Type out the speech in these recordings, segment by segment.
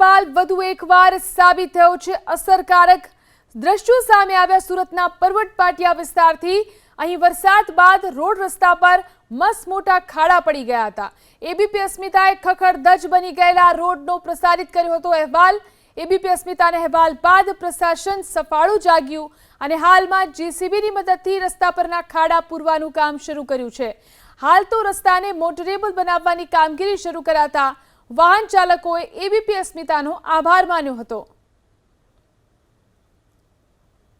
અહેવાલ વધુ એકવાર સાબિત થયો છે. અસરકારક દ્રશ્યો સામે આવ્યા સુરતના પરવટ પાટિયા વિસ્તારથી. અહીં વરસાદ બાદ રોડ રસ્તા પર મસ્ત મોટા ખાડા પડી ગયા હતા. એબીપી અસ્મિતાએ ખખડધજ બની ગયેલા રોડનો પ્રસારિત કર્યો હતો અહેવાલ. એબીપી અસ્મિતાના અહેવાલ બાદ પ્રશાસન સફાળું જાગ્યું અને હાલમાં જેસીબીની મદદથી રસ્તા પરના ખાડા પૂરવાનું કામ શરૂ કર્યું છે. હાલ તો રસ્તાને મોટરેબલ બનાવવાની કામગીરી શરૂ કરાતા વાહન ચાલકોએ એબીપી અસ્મિતાનો આભાર માન્યો હતો.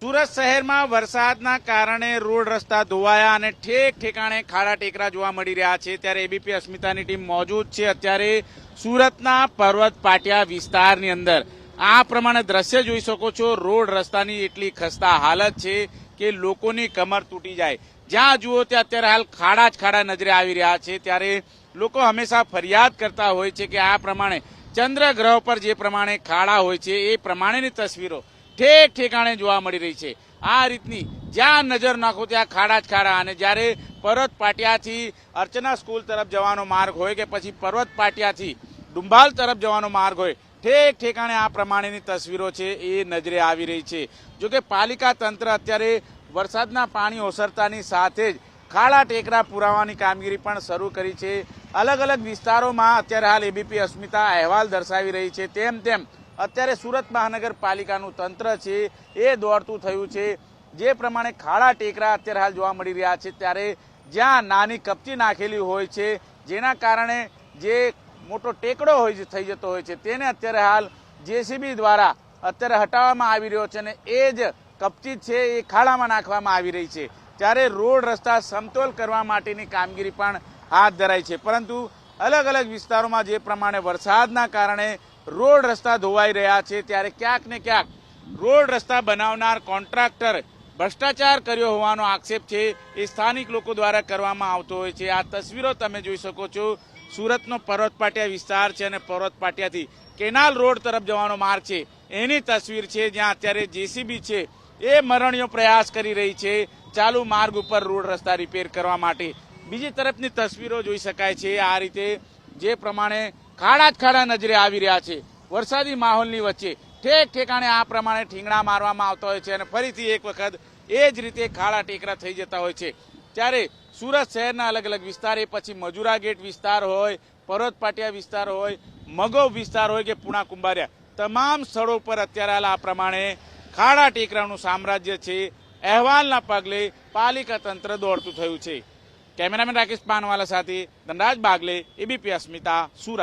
સુરત શહેરમાં વરસાદના કારણે રોડ રસ્તા ધોવાયા અને ઠેક ઠેકાણે ખાડા ટેકરા જોવા મળી રહ્યા છે. ત્યારે એબીપી અસ્મિતાની ટીમ મોજૂદ છે. અત્યારે સુરતના પર્વત પાટિયા વિસ્તારની અંદર આ પ્રમાણે દ્રશ્ય જોઈ શકો છો. રોડ રસ્તાની એટલી ખસ્તા હાલત છે કે લોકોની કમર તૂટી જાય. જ્યાં જુઓ ત્યાં અત્યારે હાલ ખાડા જ ખાડા નજરે આવી રહ્યા છે. ત્યારે લોકો હંમેશા ફરિયાદ કરતા હોય છે કે આ પ્રમાણે ચંદ્ર ગ્રહ પર જે પ્રમાણે ખાડા હોય છે, એ પ્રમાણેની તસવીરો ઠેક ઠેકાણે જોવા મળી રહી છે. આ રીતની જ્યાં નજર નાખો ત્યાં ખાડા જ ખાડા. અને જ્યારે પર્વત પાટિયાથી અર્ચના સ્કૂલ તરફ જવાનો માર્ગ હોય કે પછી પર્વત પાટિયાથી ડુંભાલ તરફ જવાનો માર્ગ હોય. ઠેક ઠેકાણે આ પ્રમાણેની તસવીરો છે, એ નજરે આવી રહી છે. જોકે પાલિકા તંત્ર અત્યારે વરસાદના પાણી ઓસરતાની સાથે જ ખાડા ટેકરા પુરાવાની કામગીરી પણ શરૂ કરી છે. અલગ અલગ વિસ્તારોમાં અત્યારે હાલ એબીપી અસ્મિતા અહેવાલ દર્શાવી રહી છે. તેમ તેમ અત્યારે સુરત મહાનગરપાલિકાનું તંત્ર છે, એ દોડતું થયું છે. જે પ્રમાણે ખાડા ટેકરા અત્યારે હાલ જોવા મળી રહ્યા છે, ત્યારે જ્યાં નાની કપચી નાખેલી હોય છે, જેના કારણે જે મોટો ટેકડો હોય થઈ જતો હોય છે. તેને અત્યારે હાલ જેસીબી દ્વારા અત્યારે હટાવવામાં આવી રહ્યો છે અને એ જ કપચી છે એ ખાડામાં નાખવામાં આવી રહી છે. ત્યારે રોડ રસ્તા સમતોલ કરવા માટેની કામગીરી પણ હાથ ધરાઈ છે. પરંતુ અલગ અલગ વિસ્તારોમાં જે પ્રમાણે વરસાદના કારણે રોડ રસ્તા ધોવાઈ રહ્યા છે, ત્યારે ક્યાંક ને ક્યાંક રોડ રસ્તા બનાવનાર કોન્ટ્રાક્ટર ભ્રષ્ટાચાર કર્યો હોવાનો આક્ષેપ છે એ સ્થાનિક લોકો દ્વારા કરવામાં આવતો હોય છે. આ તસવીરો તમે જોઈ શકો છો. સુરતનો પર્વત પાટિયા વિસ્તાર છે અને પર્વત પાટિયાથી કેનાલ રોડ તરફ જવાનો માર્ગ છે. એની તસવીર છે જ્યાં અત્યારે જેસીબી છે એ મરણીયો પ્રયાસ કરી રહી છે ચાલુ માર્ગ ઉપર રોડ રસ્તા રિપેર કરવા માટે. બીજી તરફની તસવીરો જોઈ શકાય છે. આ રીતે જે પ્રમાણે ખાડા જ ખાડા નજરે આવી રહ્યા છે. વરસાદી માહોલની વચ્ચે ઠેક ઠેકાણે આ પ્રમાણે ઠીંગણા મારવામાં આવતા હોય છે અને ફરીથી એક વખત એ જ રીતે ખાડા ટેકરા થઈ જતા હોય છે. ત્યારે સુરત શહેરના અલગ અલગ વિસ્તાર એ પછી મજુરા ગેટ વિસ્તાર હોય, પર્વત પાટિયા વિસ્તાર હોય, મગવ વિસ્તાર હોય કે પુણા કુંભારિયા, તમામ સ્થળો પર અત્યારે હાલ આ પ્રમાણે ખાડા ટેકરાનું સામ્રાજ્ય છે. અહેવાલના પગલે પાલિકા તંત્ર દોડતું થયું છે. કેમેરામેન રાકેશ પાનવાલા સાથે ધનરાજ બાગલે, એબીપી અસ્મિતા, સુરત.